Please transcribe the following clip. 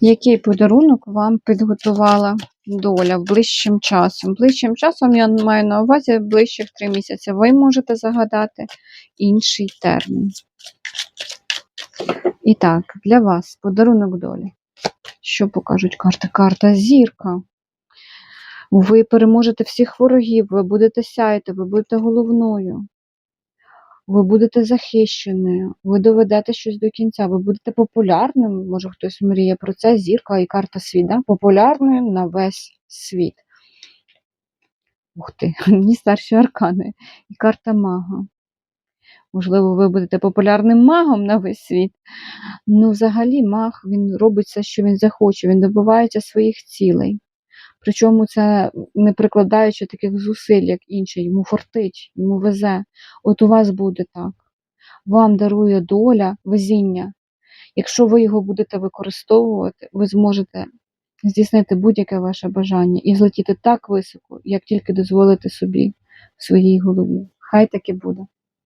Який подарунок вам підготувала доля ближчим часом? Ближчим часом я маю на увазі ближчих три місяці. Ви можете загадати інший термін. І так, для вас подарунок долі. Що покажуть карти? Карта зірка. Ви переможете всіх ворогів, ви будете сяяти, ви будете головною. Ви будете захищеною, ви доведете щось до кінця, ви будете популярним. Може хтось мріє про це, зірка і карта світ, популярною на весь світ. Ух ти, мені старші аркани і карта мага. Можливо, ви будете популярним магом на весь світ. Ну, взагалі, маг він робить все, що він захоче, він добивається своїх цілей. Причому це не прикладаючи таких зусиль, як інші, йому фортить, йому везе. От у вас буде так. Вам дарує доля, везіння. Якщо ви його будете використовувати, ви зможете здійснити будь-яке ваше бажання і злетіти так високо, як тільки дозволите собі в своїй голові. Хай таки буде.